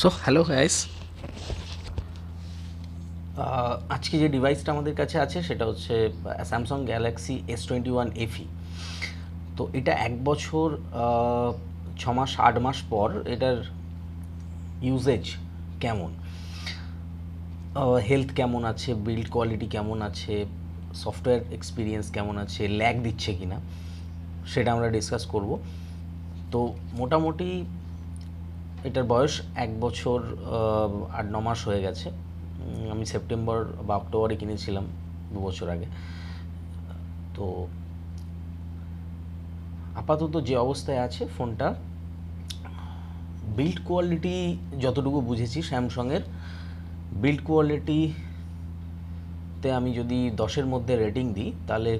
So hello guys আজকে যে ডিভাইসটা আমাদের কাছে আছে, সেটা হচ্ছে Samsung Galaxy S twenty one FE তো এটা এক বছর ছ মাস আট মাস পর এটার ইউজেজ কেমন? হেলথ কেমন আছে? বিল্ড কোয়ালিটি কেমন আছে? সফটওয়্যার এক্সপিরিয়েন্স কেমন আছে? ল্যাগ দিচ্ছে কি না সেটা আমরা ডিসকাস করব। তো মোটামুটি এটার বয়স এক বছর আট, ন মাস হয়ে গেছে। আমি সেপ্টেম্বর বা অক্টোবরে কিনেছিলাম দু বছর আগে। তো আপাতত যে অবস্থায় আছে ফোনটা বিল্ড কোয়ালিটি যতটুকু বুঝেছি স্যামসংয়ের বিল্ড কোয়ালিটিতে আমি যদি দশের মধ্যে রেটিং দিই, তাহলে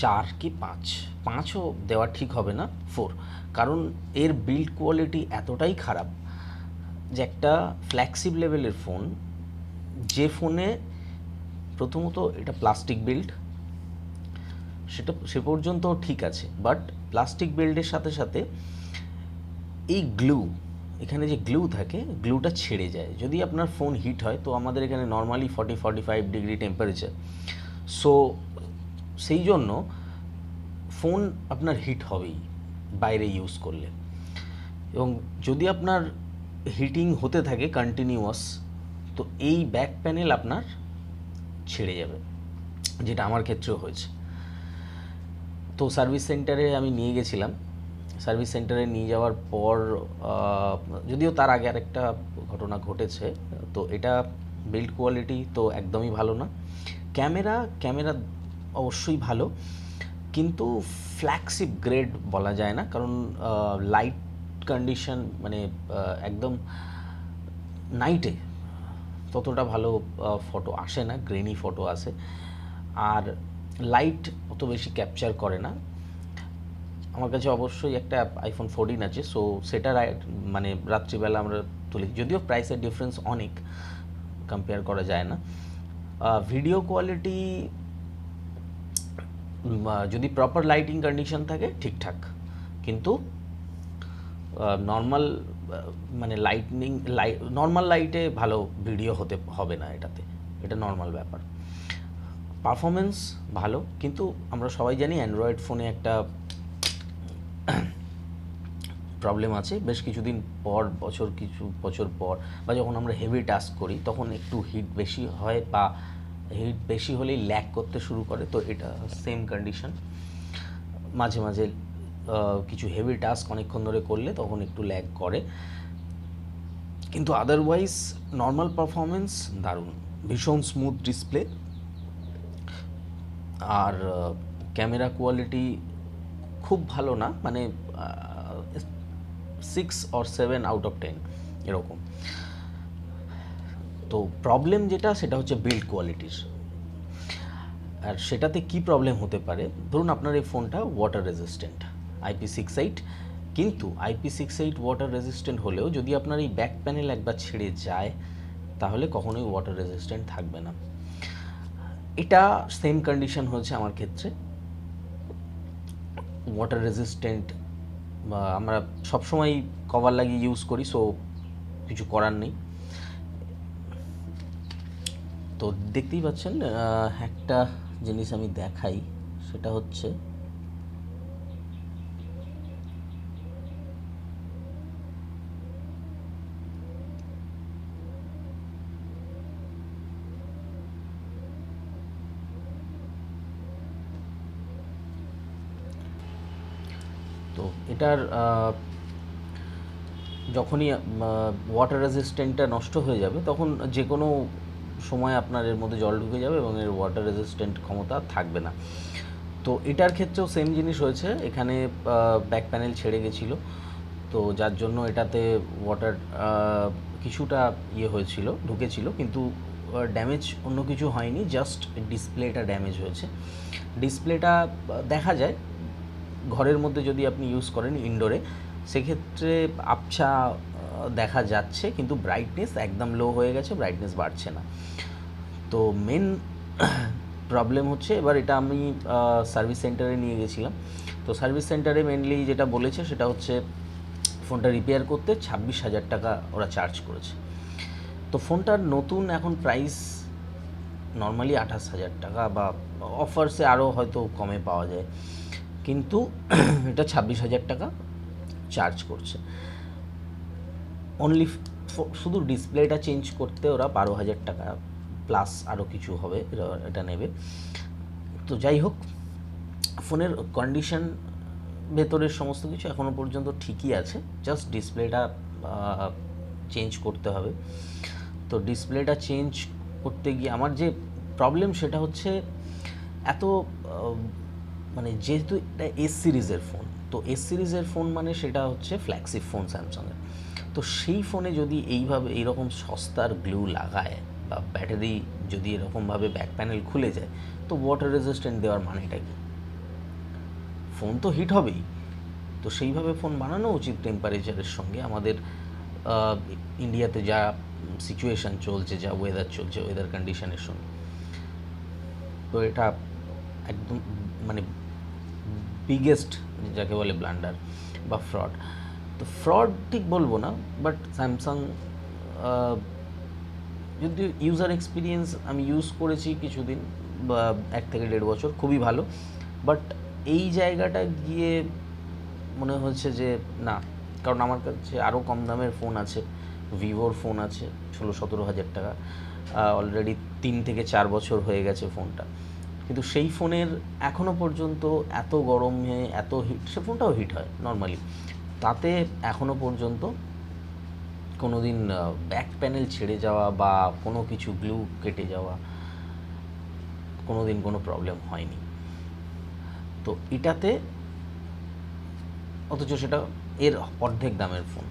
চার কি পাঁচ? পাঁচও দেওয়া ঠিক হবে না ফোর কারণ এর বিল্ড কোয়ালিটি এতটাই খারাপ যে একটা ফ্ল্যাক্সিব লেভেলের ফোন যে ফোনে প্রথমত এটা প্লাস্টিক বিল্ড সেটা, সে পর্যন্ত ঠিক আছে বাট প্লাস্টিক বিল্ডের সাথে সাথে এই গ্লু এখানে যে গ্লু থাকে গ্লুটা ছেড়ে যায়। যদি আপনার ফোন হিট হয়, তো আমাদের এখানে normally forty forty five degree temperature so সেই জন্য ফোন আপনার হিট হবেই, বাইরে ইউজ করলে। এবং যদি আপনার হিটিং হতে থাকে কন্টিনিউয়াস তো এই ব্যাক প্যানেল আপনার ছেড়ে যাবে, যেটা আমার ক্ষেত্রেও হয়েছে। তো সার্ভিস সেন্টারে আমি নিয়ে গেছিলাম। সার্ভিস সেন্টারে নিয়ে যাওয়ার পর যদিও তার আগে আরেকটা ঘটনা ঘটেছে, তো এটা বিল্ড কোয়ালিটি তো একদমই ভালো না। ক্যামেরা ক্যামেরা অবশ্যই ভালো। কিন্তু ফ্ল্যাগশিপ গ্রেড বলা যায় না, কারণ লাইট কন্ডিশন মানে একদম নাইটে ততটা ভালো ফটো আসে না গ্রেনি ফটো আসে। আর লাইট অত বেশি ক্যাপচার করে না। আমার কাছে অবশ্যই একটা আইফোন ফোরটিন আছে সো সেটা রাই- মানে রাত্রিবেলা আমরা তুলি। যদিও প্রাইসের ডিফারেন্স অনেক কম্পেয়ার করা যায় না। ভিডিও কোয়ালিটি যদি প্রপার লাইটিং কন্ডিশন থাকে, ঠিকঠাক। কিন্তু নর্মাল মানে লাইটনিং লাইট নর্মাল লাইটে ভালো ভিডিও হতে, হবে না এটাতে। এটা নর্মাল ব্যাপার। পারফরমেন্স ভালো, কিন্তু আমরা সবাই জানি অ্যান্ড্রয়েড ফোনে একটা প্রবলেম আছে। বেশ কিছুদিন পর, বছর কিছু, বছর পর, বা যখন আমরা হেভি টাস্ক করি, তখন একটু হিট বেশি হয় বা হিট বেশি হলেই ল্যাক করতে শুরু করে, তো এটা সেম কন্ডিশন মাঝে মাঝে কিছু হেভি টাস্ক অনেকক্ষণ ধরে করলে তখন একটু ল্যাগ করে। কিন্তু আদারওয়াইজ নর্মাল পারফরমেন্স দারুণ। ভীষণ স্মুথ ডিসপ্লে আর ক্যামেরা কোয়ালিটি খুব ভালো না মানে six or seven out of ten এরকম। তো প্রবলেম যেটা, সেটা হচ্ছে বিল্ড কোয়ালিটির আর সেটাতে কি প্রবলেম হতে পারে? ধরুন আপনার এই ফোনটা water resistant IP six eight কিন্তু IP six eight water resistant হলেও যদি আপনার এই ব্যাক প্যানেল একবার ছেড়ে যায়, তাহলে কখনোই ওয়াটার রেজিস্ট্যান্ট থাকবে না। এটা সেম কন্ডিশন হয়েছে আমার ক্ষেত্রে। ওয়াটার রেজিস্ট্যান্ট আমরা সবসময় কভার লাগিয়ে ইউজ করি সো কিছু করার নেই। তো দেখতেই পাচ্ছেন একটা জিনিস আমি দেখাই, সেটা হচ্ছে তো এটার যখনই ওয়াটার রেজিস্ট্যান্টটা নষ্ট হয়ে যাবে, তখন যে কোনো সময় আপনার এর মধ্যে জল ঢুকে যাবে এবং এর ওয়াটার রেজিস্ট্যান্ট ক্ষমতা থাকবে না। তো এটার ক্ষেত্রেও সেম জিনিস হয়েছে এখানে ব্যাক প্যানেল ছেড়ে গেছিল। তো যার জন্য এটাতে ওয়াটার কিছুটা ইয়ে হয়েছিল, ঢুকেছিল। কিন্তু ড্যামেজ অন্য কিছু হয়নি জাস্ট ডিসপ্লেটা ড্যামেজ হয়েছে। ডিসপ্লেটা দেখা যায়, ঘরের মধ্যে যদি আপনি ইউজ করেন ইনডোরে সেক্ষেত্রে আবছা দেখা যাচ্ছে, কিন্তু ব্রাইটনেস একদম লো হয়ে গেছে ব্রাইটনেস বাড়ছে না। তো মেন প্রবলেম হচ্ছে, এবার এটা আমি সার্ভিস সেন্টারে নিয়ে গেছিলাম। তো সার্ভিস সেন্টারে মেনলি যেটা বলেছে, সেটা হচ্ছে ফোনটা রিপেয়ার করতে ছাব্বিশ হাজার টাকা ওরা চার্জ করেছে। তো ফোনটার নতুন এখন প্রাইস নর্মালি আঠাশ হাজার টাকা, বা অফার্সে আরও হয়তো কমে পাওয়া যায়। কিন্তু এটা ছাব্বিশ হাজার টাকা চার্জ করছে। অনলি শুধু ডিসপ্লেটা চেঞ্জ করতে ওরা বারো হাজার টাকা প্লাস আরও কিছু হবে এটা নেবে। তো যাই হোক, ফোনের কন্ডিশন ভেতরের সমস্ত কিছু এখনও পর্যন্ত ঠিকই আছে জাস্ট ডিসপ্লেটা চেঞ্জ করতে হবে। তো ডিসপ্লেটা চেঞ্জ করতে গিয়ে আমার যে প্রবলেম সেটা হচ্ছে এত মানে যেহেতু এটা এস সিরিজের ফোন তো এস সিরিজের ফোন মানে সেটা হচ্ছে ফ্ল্যাগশিপ ফোন স্যামসাংয়ের তো সেই ফোনে যদি এইভাবে, এইরকম সস্তার গ্লু লাগায় বা ব্যাটারি যদি এরকমভাবে ব্যাক প্যানেল খুলে যায়, তো ওয়াটার রেজিস্ট্যান্ট দেওয়ার মানেটা কি? ফোন তো হিট হবেই। তো সেইভাবে ফোন বানানো উচিত টেম্পারেচারের সঙ্গে। আমাদের ইন্ডিয়াতে যা সিচুয়েশান চলছে, যা ওয়েদার চলছে ওয়েদার কন্ডিশনের সঙ্গে। তো এটা একদম মানে বিগেস্ট যাকে বলে ব্লান্ডার বা ফ্রড তো ফ্রড ঠিক বলব না বাট স্যামসাং যদি ইউজার এক্সপিরিয়েন্স আমি ইউজ করেছি কিছুদিন বা এক থেকে দেড় বছর, খুবই ভালো। বাট এই জায়গাটা গিয়ে মনে হচ্ছে যে না, কারণ আমার কাছে আরও কম দামের ফোন আছে ভিভোর ফোন আছে, ষোলো সতেরো হাজার টাকা অলরেডি তিন থেকে চার বছর হয়ে গেছে ফোনটা কিন্তু সেই ফোনের এখনও পর্যন্ত এত গরমে, এত হিট সে ফোনটাও হিট হয় নর্মালি তাতে এখনও পর্যন্ত কোনো দিন ব্যাক প্যানেল ছেড়ে যাওয়া বা কোনো কিছু গ্লু কেটে যাওয়া কোনো দিন কোনো প্রবলেম হয়নি। তো এটাতে অথচ সেটা এর অর্ধেক দামের ফোন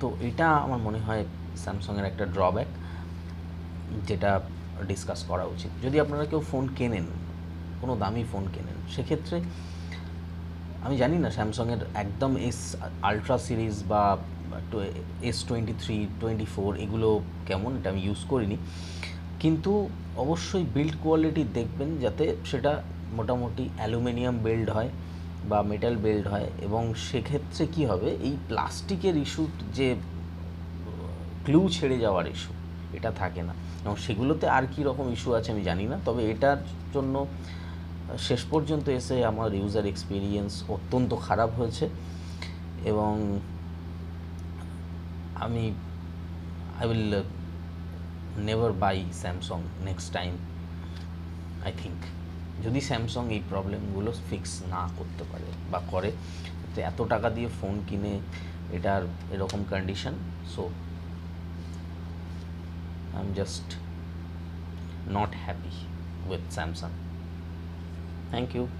তো এটা আমার মনে হয় স্যামসংয়ের একটা ড্রব্যাক যেটা ডিসকাস করা উচিত। যদি আপনারা কেউ ফোন কেনেন, কোনো দামি ফোন কেনেন, সেক্ষেত্রে আমি জানি না স্যামসংয়ের একদম এস আলট্রা সিরিজ বা S twenty three twenty four এগুলো কেমন এটা আমি ইউজ করিনি। কিন্তু অবশ্যই বিল্ড কোয়ালিটি দেখবেন যাতে সেটা মোটামুটি অ্যালুমিনিয়াম বিল্ড হয় বা মেটাল বিল্ড হয় এবং সেক্ষেত্রে কি হবে, এই প্লাস্টিকের ইস্যু যে ক্লু ছেড়ে যাওয়ার ইস্যু এটা থাকে না। এবং সেগুলোতে আর কি রকম ইস্যু আছে আমি জানি না, তবে এটার জন্য শেষ পর্যন্ত এসে আমার ইউজার এক্সপিরিয়েন্স অত্যন্ত খারাপ হয়েছে এবং আমি I will never buy Samsung next time I think যদি স্যামসং এই প্রবলেমগুলো ফিক্স না করতে পারে বা করে, তো এত টাকা দিয়ে ফোন কিনে এটার এরকম condition so I am just not happy with Samsung Thank you.